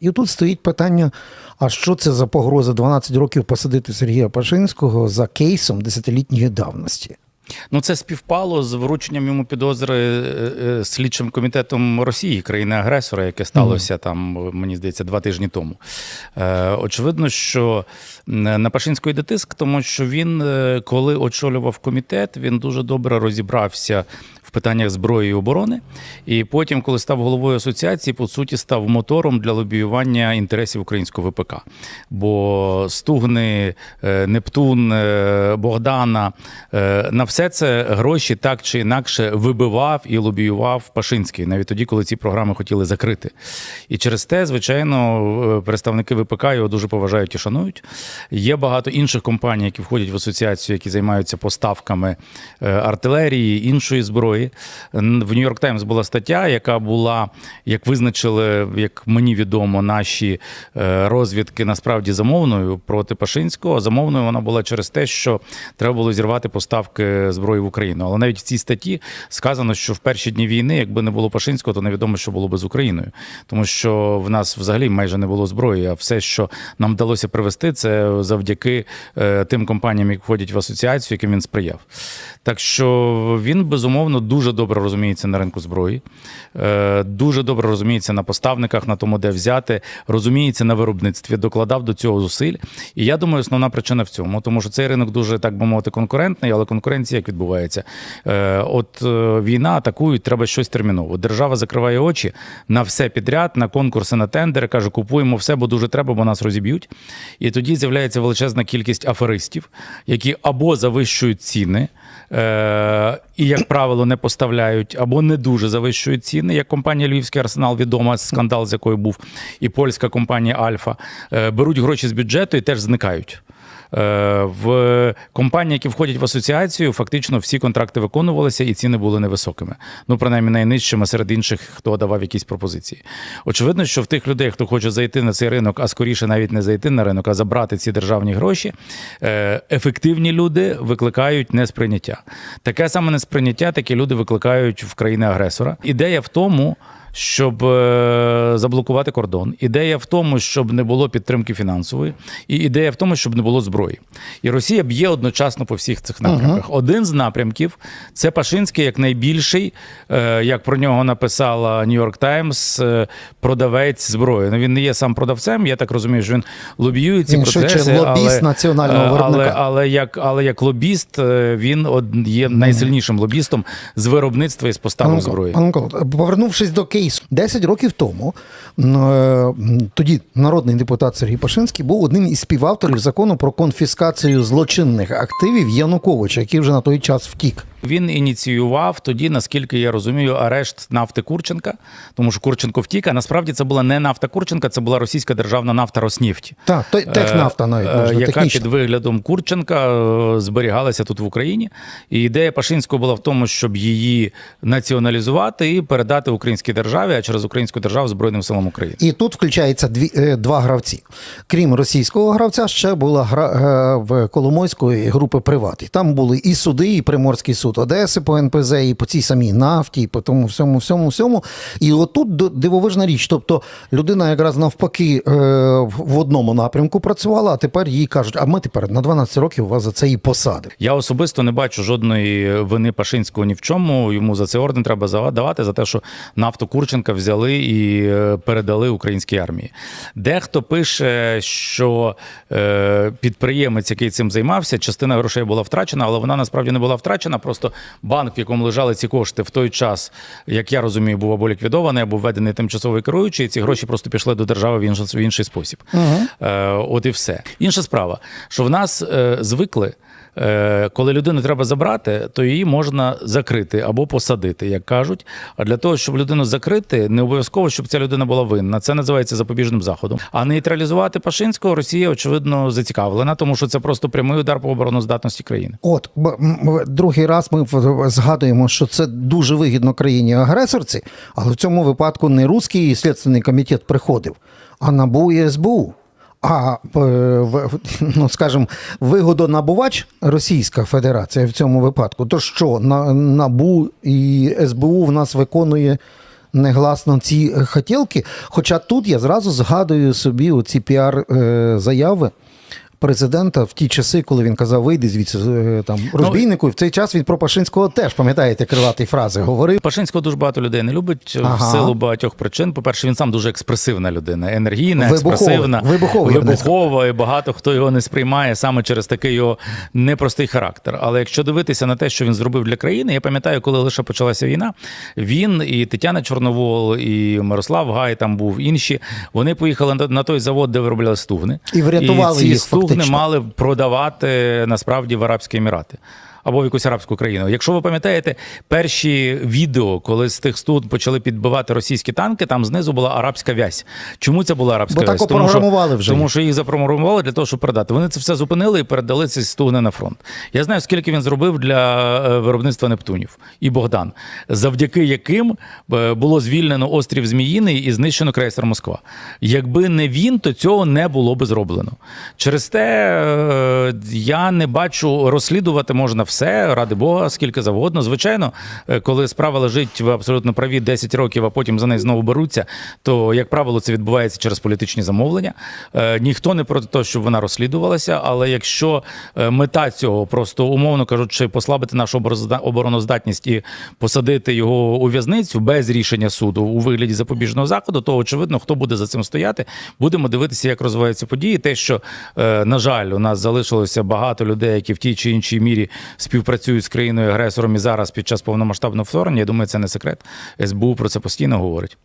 І тут стоїть питання: а що це за погроза 12 років посадити Сергія Пашинського за кейсом десятилітньої давності? Ну, це співпало з врученням йому підозри е, е, слідчим комітетом Росії, країни-агресора, яке сталося там, мені здається, два тижні тому. Е, Очевидно, що на Пашинського йде тиск, тому що він, коли очолював комітет, він дуже добре розібрався. В питаннях зброї і оборони, і потім, коли став головою асоціації, по суті, став мотором для лобіювання інтересів українського ВПК. Бо Стугни, е, Нептун, е, Богдана е, на все це гроші так чи інакше вибивав і лобіював Пашинський, навіть тоді, коли ці програми хотіли закрити. І через те, звичайно, представники ВПК його дуже поважають і шанують. Є багато інших компаній, які входять в асоціацію, які займаються поставками артилерії, іншої зброї. Н- В Нью-Йорк Таймс була стаття, яка була, як визначили, як мені відомо, наші е, розвідки насправді замовною проти Пашинського. Замовною вона була через те, що треба було зірвати поставки зброї в Україну. Але навіть в цій статті сказано, що в перші дні війни, якби не було Пашинського, то невідомо, що було би з Україною, тому що в нас взагалі майже не було зброї. А все, що нам вдалося привести, це завдяки е, тим компаніям, які входять в асоціацію, яким він сприяв. Так що він безумовно дуже добре розуміється на ринку зброї, е, дуже добре розуміється на поставниках, на тому, де взяти, розуміється на виробництві, докладав до цього зусиль. І я думаю, основна причина в цьому, тому що цей ринок дуже так би мовити конкурентний, але конкуренція як відбувається. Е, От е, війна атакують, треба щось терміново. Держава закриває очі на все підряд, на конкурси, на тендери, каже, купуємо все, бо дуже треба, бо нас розіб'ють. І тоді з'являється величезна кількість аферистів, які або завищують ціни. І, як правило, не поставляють або не дуже завищують ціни, як компанія Львівський арсенал відома, скандал, з якою був, і польська компанія Альфа, е, беруть гроші з бюджету і теж зникають. Е, В компанії, які входять в асоціацію, фактично всі контракти виконувалися і ціни були невисокими. Ну, принаймні, найнижчими серед інших, хто давав якісь пропозиції. Очевидно, що в тих людей, хто хоче зайти на цей ринок, а скоріше навіть не зайти на ринок, а забрати ці державні гроші, е, ефективні люди викликають несприйняття. Таке саме несприйняття такі люди викликають в країни-агресора. Ідея в тому. Щоб е, заблокувати кордон, ідея в тому, щоб не було підтримки фінансової, і ідея в тому, щоб не було зброї. І Росія б'є одночасно по всіх цих напрямках. Один з напрямків це Пашинський, як найбільший, е, як про нього написала Нью-Йорк Таймс, е, продавець зброї. Ну він не є сам продавцем. Я так розумію, що він лобіює ці Він процеси. лобіст але, національного виробника. Але, але як але як лобіст, він од- є найсильнішим лобістом з виробництва і з поставок зброї. Повернувшись до кейсу, 10 років тому е, тоді народний депутат Сергій Пашинський був одним із співавторів закону про конфіскацію злочинних активів Януковича, який вже на той час втік. Він ініціював тоді, наскільки я розумію, арешт нафти Курченка, тому що Курченко втік. А насправді це була не нафта Курченка, це була російська державна нафта Роснефті. Так, то- технафта навіть Е, можна яка технічно. під виглядом Курченка е, зберігалася тут в Україні. І ідея Пашинського була в тому, щоб її націоналізувати і передати українській державі, а через українську державу Збройним силам України. І тут включається дві, е, два гравці. Крім російського гравця, ще була гра е, в Коломойської групи приват. І там були і суди, і Приморський суд Одеси по НПЗ, і по цій самій нафті, і по тому всьому, всьому, всьому. І отут дивовижна річ. Тобто людина якраз навпаки е, в одному напрямку працювала, а тепер їй кажуть, а ми тепер на 12 років вас за це і посадимо. Я особисто не бачу жодної вини Пашинського ні в чому. Йому за це орден треба давати за те, що нафту Курченка взяли і е, передали українській армії. Дехто пише, що е, підприємець, який цим займався, частина грошей була втрачена, але вона насправді не була втрачена. Просто банк, в якому лежали ці кошти в той час, як я розумію, був або ліквідований, або введений тимчасовий керуючий. І ці гроші просто пішли до держави в інший, в інший спосіб. Е, от і все. Інша справа, що в нас е, звикли. Е, Коли людину треба забрати, то її можна закрити або посадити, як кажуть. А для того, щоб людину закрити, не обов'язково, щоб ця людина була винна. Це називається запобіжним заходом. А нейтралізувати Пашинського Росія, очевидно, зацікавлена, тому що це просто прямий удар по обороноздатності країни. От другий раз ми згадуємо, що це дуже вигідно країні агресорці, але в цьому випадку не руський слідственний комітет приходив, а НАБУ і СБУ. А е, ну, скажімо, вигодонабувач Російська Федерація в цьому випадку. То що на НАБУ і СБУ в нас виконує негласно ці е, хотілки. Хоча тут я зразу згадую собі оці піар-заяви. Президента в ті часи, коли він казав, вийди звідси е, там розбійнику, і в цей час він про Пашинського теж пам'ятаєте крилаті фрази говорив. Пашинського дуже багато людей не любить Ага. в силу багатьох причин. По-перше, він сам дуже експресивна людина, енергійна, експресивна, сказав. вибухова, і багато хто його не сприймає саме через такий його непростий характер. Але якщо дивитися на те, що він зробив для країни, я пам'ятаю, коли лише почалася війна, він і Тетяна Чорновол, і Мирослав Гай там був інші. Вони поїхали на- на той завод, де виробляли стугни. І врятували і ці їх стугни фактично. мали продавати насправді в Арабські Емірати. Або в якусь арабську країну. Якщо ви пам'ятаєте перші відео, коли з тих студ почали підбивати російські танки, там знизу була арабська в'язь. Чому це була арабська Бо так? Тому що- вже Тому що їх запрограмували для того, щоб продати. Вони це все зупинили і передали ці стугни на фронт. Я знаю, скільки він зробив для е, виробництва Нептунів і Богдан, завдяки яким е, було звільнено острів Зміїний і знищено крейсер Москва. Якби не він, то цього не було би зроблено. Через те е, я не бачу, розслідувати можна все, ради Бога, скільки завгодно. Звичайно, е, коли справа лежить в абсолютно праві 10 років, а потім за неї знову беруться, то, як правило, це відбувається через політичні замовлення. Е, Ніхто не проти того, щоб вона розслідувалася, але якщо е, мета цього просто умовно кажучи, послабити нашу обороноздатність і посадити його у в'язницю без рішення суду у вигляді запобіжного заходу, то очевидно, хто буде за цим стояти. Будемо дивитися, як розвиваються події. Те, що на жаль, у нас залишилося багато людей, які в тій чи іншій мірі співпрацюють з країною агресором і зараз під час повномасштабного вторгнення. Я думаю, це не секрет. СБУ про це постійно говорить.